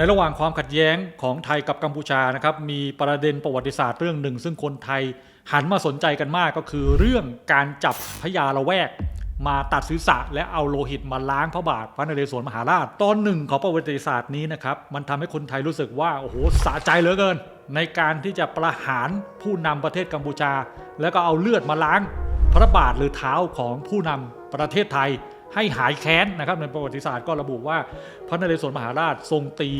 ในระหว่างความขัดแย้งของไทยกับกัมพูชานะครับมีประเด็นประวัติศาสตร์เรื่องหนึ่ง ซึ่งคนไทยหันมาสนใจกันมากก็คือเรื่องการจับพญาละแวก มาตัดศีรษะและเอาโลหิตมาล้างพระบาทพระนเรศวรมหาราช ตอนหนึ่งของประวัติศาสตร์นี้นะครับมันทำให้คนไทยรู้สึกว่าโอ้โหสะใจเหลือเกิน ในการที่จะประหารผู้นำประเทศกัมพูชา แล้วก็เอาเลือดมาล้างพระบาทหรือเท้าของผู้นำประเทศไทย ให้หายแค้นนะครับในประวัติศาสตร์ก็ระบุว่าพระนเรศวรมหาราชทรงตี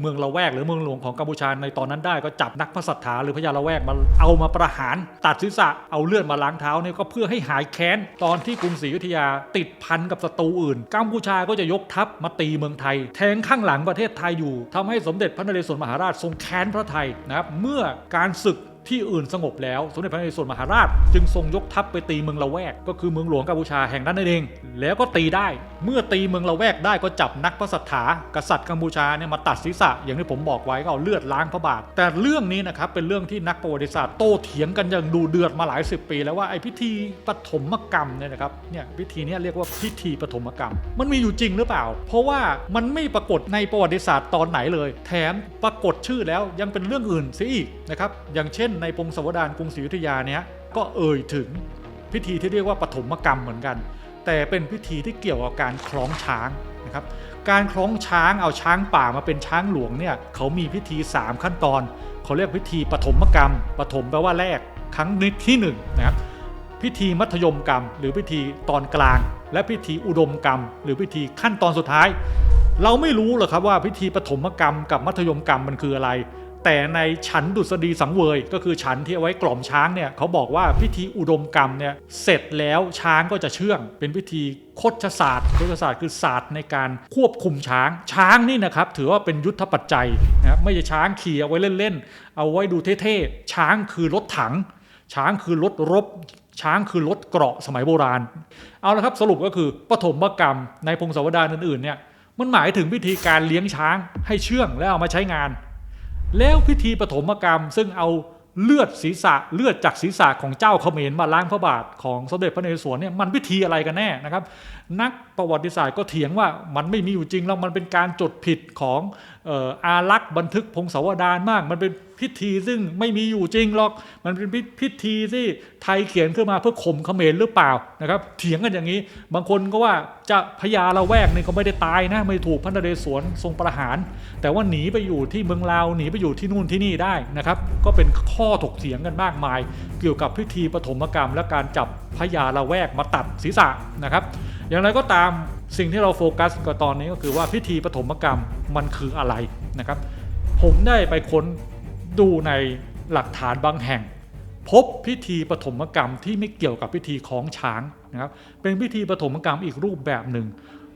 เมืองละแวกหรือเมืองหลวงของกัมพูชาในตอนนั้นได้ก็จับนักพระสัทธาหรือพญาละแวกมาเอามาประหาร ตัดศีรษะเอาเลือดมาล้างเท้าเนี่ยก็เพื่อให้หายแค้น ตอนที่กรุงศรีอยุธยาติดพันกับศัตรูอื่น กัมพูชาก็จะยกทัพมาตีเมืองไทย แทงข้างหลังประเทศไทยอยู่ทำให้สมเด็จพระนเรศวรมหาราชทรงแค้นพระไทยนะครับเมื่อการศึก ที่อื่นสงบแล้ว สมเด็จพระนเรศวรมหาราช จึงทรงยกทัพไปตีเมืองละแวก ก็คือเมืองหลวงกัมพูชาแห่งนั้นนั่นเอง แล้วก็ตีได้ เมื่อตีเมืองละแวกได้ก็จับนักพระสัทธากษัตริย์กัมพูชาเนี่ยมาตัดศีรษะอย่างที่ผมบอกไว้ก็เอาเลือดล้างพระบาท แต่เรื่องนี้นะครับเป็นเรื่องที่นักประวัติศาสตร์โต้เถียงกันอย่างดูเดือดมาหลายสิบปี แล้วว่าไอ้พิธีปฐมกรรมเนี่ยนะครับเนี่ยพิธีนี้เรียกว่าพิธีปฐมกรรม มันมีอยู่จริงหรือเปล่า เพราะว่ามันไม่ปรากฏในประวัติศาสตร์ตอนไหนเลย แถมปรากฏชื่อแล้วยังเป็นเรื่องอื่นเสียอีกนะครับอย่างเช่นในพงศาวดารกรุงศรีอยุธยาเนี่ยก็เอ่ยถึงพิธีที่เรียกว่าปฐมกรรมเหมือนกัน แต่เป็นพิธีที่เกี่ยวกับการคล้องช้างนะครับการคล้องช้างเอาช้างป่ามาเป็นช้างหลวงเนี่ยเขามีพิธี 3 ขั้นตอนเขาเรียกพิธีปฐมกรรมปฐมแปลว่าแรกครั้งนิดที่1นะครับพิธีมัธยมกรรม หรือพิธีตอนกลาง และพิธีอุดมกรรม หรือพิธีขั้นตอนสุดท้าย เราไม่รู้หรอกครับว่าพิธีปฐมกรรมกับมัธยมกรรมมันคืออะไร แต่ในฉันดุษฎีสังเวย ก็คือฉันที่เอาไว้กล่อมช้างเนี่ยเขาบอกว่าพิธีอุดมกรรมเนี่ยเสร็จแล้วช้างก็จะเชื่อง เป็นพิธีโคชศาสตร์โคชศาสตร์คือศาสตร์ในการควบคุมช้าง ช้างนี่นะครับถือว่าเป็นยุทธปัจจัยนะครับไม่ใช่ช้างขี่เอาไว้เล่นๆเอาไว้ดูเท่ๆช้างคือรถถัง ช้างคือรถรบช้างคือรถเกราะสมัยโบราณ เอาละครับสรุปก็คือปฐมกรรมในพงศาวดารอื่นๆเนี่ยมันหมายถึงพิธีการเลี้ยงช้างให้เชื่องแล้วเอามาใช้งาน แล้วพิธีปฐมกรรม ซึ่งเอาเลือดศีรษะเลือดจากศีรษะของเจ้าเขมรมาล้างพระบาทของสมเด็จพระนเรศวรเนี่ยมันพิธีอะไรกันแน่นะครับ นัก ประวัติศาสตร์ก็เถียงว่ามันไม่มีอยู่จริงแล้วมันเป็นการจดผิดของอออารักษ์บันทึกพงศาวดารมาก มันเป็นพิธีซึ่งไม่มีอยู่จริงหรอก มันเป็นพิพิธีที่ไทยเขียนขึ้นมาเพื่อข่มเขมรหรือเปล่านะครับ เถียงกันอย่างนี้ บางคนก็ว่าจะพญาละแวกนี่ก็ไม่ได้ตายนะ ไม่ถูกพระนเรศวรทรงประหาร แต่ว่าหนีไปอยู่ที่เมืองลาวหนีไปอยู่ที่นู่นที่นี่ได้นะครับ ก็เป็นข้อถกเถียงกันมากมาย เกี่ยวกับพิธีปฐมกรรม และการจับพญาละแวกมาตัดศีรษะนะครับ อย่างไรก็ตามสิ่งที่เราโฟกัสกับตอนนี้ก็คือว่าพิธีปฐมกรรมมันคืออะไรนะครับ ผมได้ไปค้นดูในหลักฐานบางแห่ง พบพิธีปฐมกรรมที่ไม่เกี่ยวกับพิธีคล้องช้างนะครับเป็นพิธีปฐมกรรมอีกรูปแบบหนึ่ง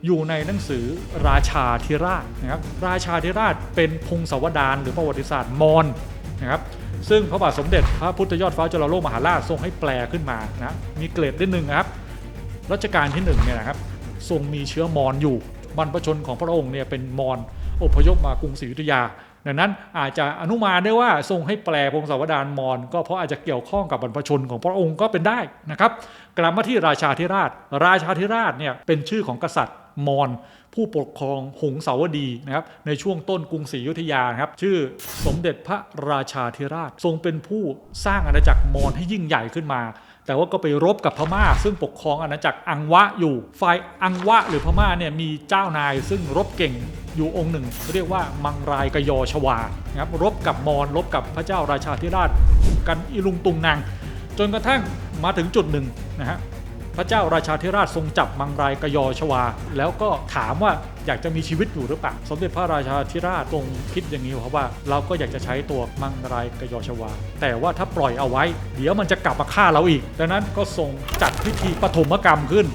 อยู่ในหนังสือราชาธิราชนะครับราชาธิราชเป็นพงศาวดารหรือประวัติศาสตร์มอญนะครับซึ่งพระบาทสมเด็จพระพุทธยอดฟ้าจุฬาโลกมหาราชทรงให้แปลขึ้นมานะมีเกรดนิดนึงนะครับ รัชกาลที่หนึ่งเนี่ยนะครับทรงมีเชื้อมอญอยู่บรรพชนของพระองค์เนี่ยเป็นมอญอพยพมากรุงศรีอยุธยา ดังนั้นอาจจะอนุมานได้ว่าทรงให้แปลพงศาวดารมอญก็เพราะอาจจะเกี่ยวข้องกับบรรพชนของพระองค์ก็เป็นได้นะครับกลับมาที่ราชาธิราช ราชาธิราชเนี่ยเป็นชื่อของกษัตริย์มอญผู้ปกครองหงสาวดีนะครับในช่วงต้นกรุงศรีอยุธยาครับชื่อสมเด็จพระราชาธิราชทรงเป็นผู้สร้างอาณาจักรมอญให้ยิ่งใหญ่ขึ้นมา แต่ว่าก็ไปรบกับพม่า ซึ่งปกครองอาณาจักรอังวะอยู่ ฝ่ายอังวะหรือพม่าเนี่ยมีเจ้านาย ซึ่งรบเก่งอยู่องค์หนึ่ง เรียกว่ามังรายกยอชวานะครับรบกับมอญรบกับพระเจ้าราชาธิราช กันอิลุงตุงนางจนกระทั่งมาถึงจุดหนึ่งนะฮะ พระเจ้าราชาธิราชทรงจับมังรายกยอชวา แล้วก็ถามว่าอยากจะมีชีวิตอยู่หรือเปล่าสมเด็จพระราชาธิราชทรงคิดอย่างนี้ครับว่าเราก็อยากจะใช้ตัวมังรายกยอชวา แต่ว่าถ้าปล่อยเอาไว้ เดี๋ยวมันจะกลับมาฆ่าเราอีก ดังนั้นก็ทรงจัดพิธีปฐมกรรมขึ้น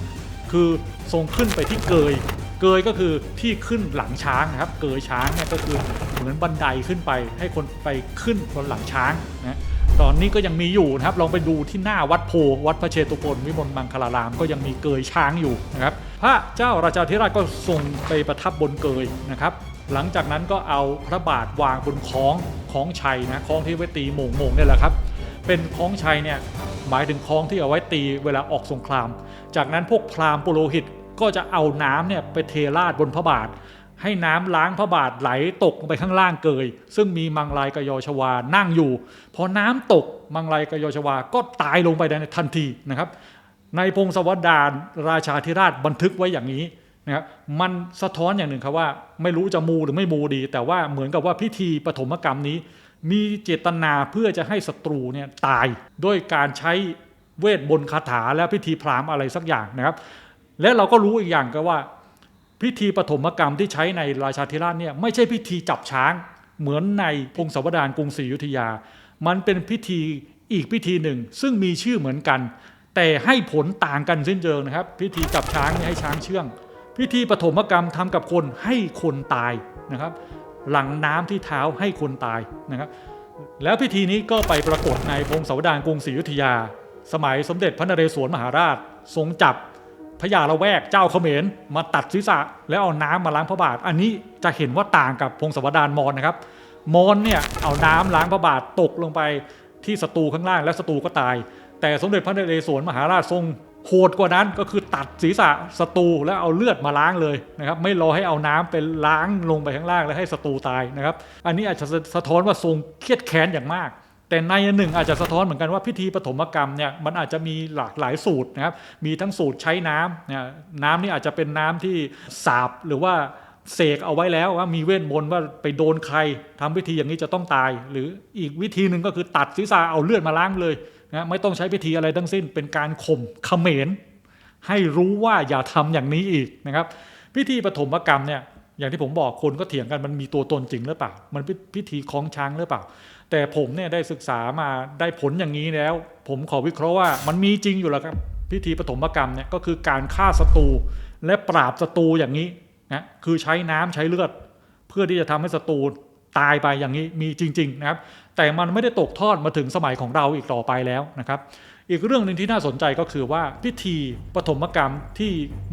คือทรงขึ้นไปที่เกยเกยก็คือที่ขึ้นหลังช้างนะครับ เกยช้างเนี่ยก็คือเหมือนบันไดขึ้นไปให้คนไปขึ้นบนหลังช้างนะ ตอนนี้ก็ยังมีอยู่นะครับลองไปดูที่หน้าวัดโพวัดพระเชตุพนวิมลมังคลารามก็ยังมีเกยช้างอยู่นะครับพระเจ้าราชาธิราชก็ทรงไปประทับบนเกยนะครับ หลังจากนั้นก็เอาพระบาทวางบนคล้องคล้องชัยนะคล้องที่ไว้ตีโหมงโหมงเนี่ยแหละครับ เป็นคล้องชัยเนี่ยหมายถึงคล้องที่เอาไว้ตีเวลาออกสงคราม จากนั้นพวกพราหมณ์ปุโรหิตก็จะเอาน้ำเนี่ยไปเทราดบนพระบาท ให้น้ำล้างพระบาทไหลตกลงไปข้างล่างเกย ซึ่งมีมังลายกยอชวานั่งอยู่ พอน้ำตกมังลายกยอชวาก็ตายลงไปในทันทีนะครับ ในพงศวดารราชาธิราชบันทึกไว้อย่างนี้นะครับมันสะท้อนอย่างหนึ่งครับว่าไม่รู้จะมูหรือไม่มูดี แต่ว่าเหมือนกับว่าพิธีปฐมกรรมนี้ มีเจตนาเพื่อจะให้ศัตรูเนี่ยตายด้วยการใช้เวทบนคาถาและพิธีพรามอะไรสักอย่างนะครับ และเราก็รู้อีกอย่างก็ว่า พิธีปฐมกรรมที่ใช้ในราชาธิราชเนี่ยไม่ใช่พิธีจับช้าง เหมือนในพงศาวดารกรุงศรีอยุธยา มันเป็นพิธีอีกพิธีหนึ่ง ซึ่งมีชื่อเหมือนกัน แต่ให้ผลต่างกันสิ้นเชิงนะครับ พิธีจับช้างเนี่ยให้ช้างเชื่อง พิธีปฐมกรรมทำกับคนให้คนตายนะครับ หลังน้ำที่เท้าให้คนตายนะครับ แล้วพิธีนี้ก็ไปปรากฏในพงศาวดารกรุงศรีอยุธยา สมัยสมเด็จพระนเรศวรมหาราช ทรงจับ พญาละแวกเจ้าเขมรมาตัดศีรษะแล้วเอาน้ำมาล้างพระบาท อันนี้จะเห็นว่าต่างกับพงศาวดารมอญนะครับมอญเนี่ยเอาน้ำล้างพระบาทตกลงไปที่ศัตรูข้างล่างและศัตรูก็ตาย แต่สมเด็จพระนเรศวรมหาราชทรงโหดกว่านั้นก็คือตัดศีรษะศัตรูแล้วเอาเลือดมาล้างเลยนะครับไม่รอให้เอาน้ำไปล้างลงไปข้างล่างแล้วให้ศัตรูตายนะครับ อันนี้อาจจะสะท้อนว่าทรงเครียดแค้นอย่างมาก แต่ในอันหนึ่งอาจจะสะท้อนเหมือนกันว่าพิธีปฐมกรรมเนี่ยมันอาจจะมีหลากหลายสูตรนะครับมีทั้งสูตรใช้น้ำเนี่ยน้ำนี่อาจจะเป็นน้ำที่สาบหรือว่าเสกเอาไว้แล้วว่ามีเวทมนต์ว่าไปโดนใครทำพิธีอย่างนี้จะต้องตาย หรืออีกวิธีหนึ่งก็คือตัดศีรษะเอาเลือดมาล้างเลยนะไม่ต้องใช้พิธีอะไรทั้งสิ้น เป็นการข่มเขมร ให้รู้ว่าอย่าทำอย่างนี้อีกนะครับ พิธีปฐมกรรมเนี่ยอย่างที่ผมบอกคนก็เถียงกันมันมีตัวตนจริงหรือเปล่า มันเป็นพิธีคล้องช้างหรือเปล่า แต่ผมเนี่ยได้ศึกษามาได้ผลอย่างนี้แล้ว ผมขอวิเคราะห์ว่ามันมีจริงอยู่แล้วครับพิธีปฐมกรรมเนี่ยก็คือการฆ่าศัตรูและปราบศัตรูอย่างนี้นะคือใช้น้ำใช้เลือด เพื่อที่จะทำให้ศัตรูตายไปอย่างนี้มีจริง ๆนะครับ แต่มันไม่ได้ตกทอดมาถึงสมัยของเราอีกต่อไปแล้วนะครับ อีกเรื่องหนึ่งที่น่าสนใจก็คือว่าพิธีปฐมกรรมที่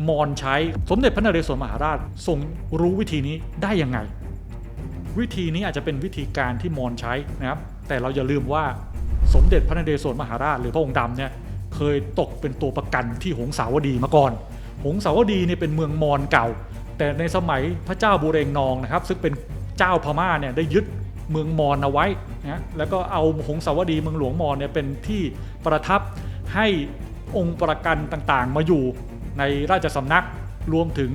มอญใช้สมเด็จพระนเรศวรมหาราชทรงรู้วิธีนี้ได้ยังไง วิธีนี้อาจจะเป็นวิธีการที่มอญใช้นะครับ แต่เราอย่าลืมว่าสมเด็จพระนเรศวรมหาราชหรือพระองค์ดำเนี่ยเคยตกเป็นตัวประกันที่หงสาวดีมาก่อน หงสาวดีเนี่ยเป็นเมืองมอญเก่า แต่ในสมัยพระเจ้าบุเรงนองนะครับ ซึ่งเป็นเจ้าพม่าเนี่ยได้ยึดเมืองมอญเอาไว้นะแล้วก็เอาหงสาวดีเมืองหลวงมอญเนี่ยเป็นที่ประทับให้องค์ประกันต่างๆ มาอยู่ในราชสำนักรวมถึง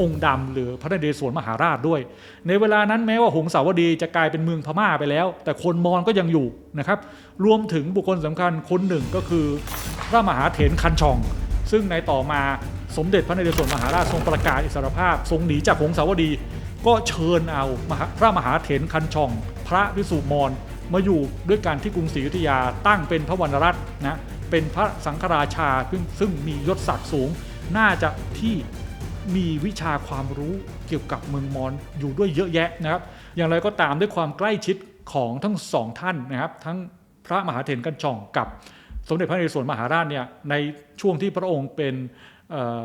องค์ดำหรือพระนเรศวรมหาราชด้วย ในเวลานั้นแม้ว่าหงสาวดีจะกลายเป็นเมืองพม่าไปแล้ว แต่คนมอญก็ยังอยู่นะครับ รวมถึงบุคคลสำคัญคนหนึ่งก็คือ พระมหาเถรคันชอง ซึ่งในต่อมาสมเด็จพระนเรศวรมหาราชทรงประกาศอิสรภาพ ทรงหนีจากหงสาวดี ก็เชิญเอามหาพระมหาเถรคันชอง พระวิสุมรมาอยู่ด้วยกันที่กรุงศรีอยุธยาตั้งเป็นพระวรรณรัตน์นะเป็นพระสังฆราชาซึ่งมียศศักดิ์สูง น่าจะที่ มีวิชาความรู้เกี่ยวกับเมืองมอญอยู่ด้วยเยอะแยะนะครับ อย่างไรก็ตามด้วยความใกล้ชิดของทั้งสองท่านนะครับ ทั้งพระมหาเถรกันจองกับสมเด็จพระนเรศวรมหาราชเนี่ยในช่วงที่พระองค์เป็นออ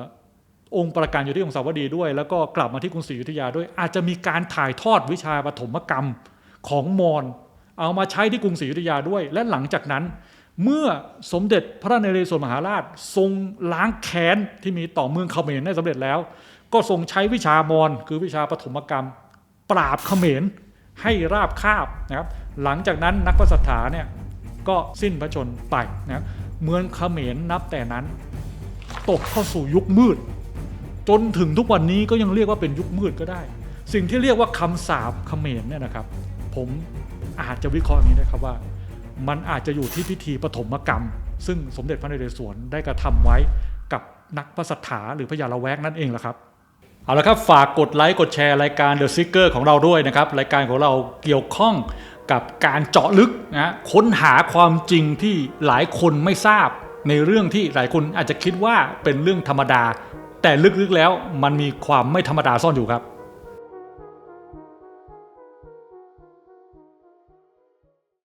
องค์ประกันอยู่ที่องค์สาวดีด้วย แล้วก็กลับมาที่กรุงศรีอยุธยาด้วย อาจจะมีการถ่ายทอดวิชาปฐมกรรมของมอญเอามาใช้ที่กรุงศรีอยุธยาด้วย และหลังจากนั้น เมื่อสมเด็จพระนเรศวรมหาราช ทรงล้างแค้นที่มีต่อเมืองเขมรได้สำเร็จแล้ว ก็ทรงใช้วิชามอญคือวิชาปฐมกรรม ปราบเขมรให้ราบคาบนะครับ หลังจากนั้นนักพระสถาเนี่ยก็สิ้นพระชนไปนะเมืองเขมรนับแต่นั้น ตกเข้าสู่ยุคมืด จนถึงทุกวันนี้ก็ยังเรียกว่าเป็นยุคมืดก็ได้ สิ่งที่เรียกว่าคำสาปเขมรเนี่ยนะครับ ผมอาจจะวิเคราะห์อย่างนี้นะครับว่า มันอาจจะอยู่ที่พิธีปฐมกรรม ซึ่งสมเด็จพระนเรศวรได้กระทำไว้กับนักพระสถาหรือพญาละแวกนั่นเองแหละครับเอาละครับฝากกดไลค์กดแชร์รายการ The Seeker ของเราด้วยนะครับ รายการของเราเกี่ยวข้องกับการเจาะลึกนะค้นหาความจริงที่หลายคนไม่ทราบ ในเรื่องที่หลายคนอาจจะคิดว่าเป็นเรื่องธรรมดา แต่ลึกๆแล้วมันมีความไม่ธรรมดาซ่อนอยู่ครับ